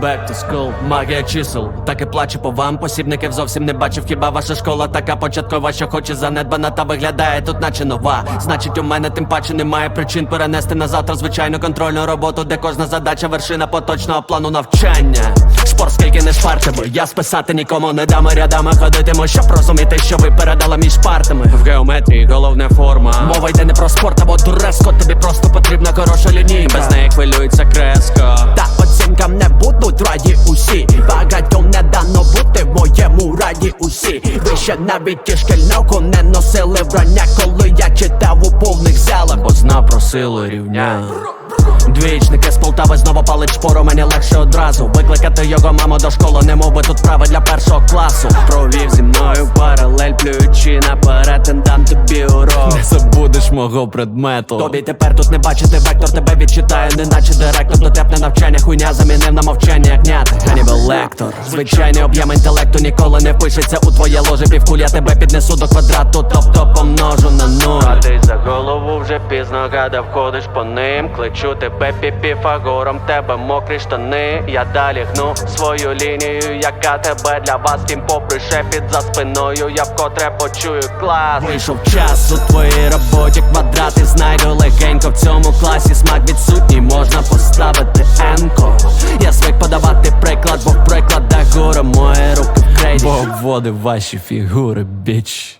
back to school Магія чисел, так і плаче по вам Посібників зовсім не бачив, хіба ваша школа така початкова, що хоче занедбана та виглядає тут, наче нова. Значить, у мене тим паче немає причин перенести на завтра звичайну контрольну роботу, де кожна задача вершина поточного плану навчання. Скільки я списати нікому не дам рядами ходитиму, щоб розуміти, що ви передали між партами. В геометрії головне форма. Мова йде не про спорт, або дуреско, тобі просто потрібна хороша лінійка. Без неї хвилюється креско. Та оцінкам не будуть раді усі Багатьом не дано бути в моєму раді усі Ви ще навіть ті шкільнявку не носили врання Коли я читав у повних залах бо знав про силу рівня. Двічники з Полтави знову палить шпору, мені легше одразу. Викликати його маму до школи, не мов би тут справи для першого класу. Провів зі мною паралель, плюючи наперед, дам тобі урок Не забудеш мого предмету. Тобі тепер тут не бачити вектор, тебе відчитає, неначе директор. Дотепне навчання, хуйня замінив на мовчання, як нят. Ханібал лектор. Звичайний об'єм інтелекту ніколи не впишеться у твоє ложе. Півкуль я тебе піднесу до квадрату, тобто помножу на вже пізно гадав, ходиш по ним Кличу тебе піпіфагором, тебе мокрі штани. Я далі гну свою лінію, яка тебе для вас Тім попри шепіт за спиною, я вкотре почую клас. Вийшов час у твоїй роботі, квадрати знайду легенько. В цьому класі смак відсутній, можна поставити енко. Я звик подавати приклад, бо в прикладах гура мої руки в крейді. Бо обводив ваші фігури, біч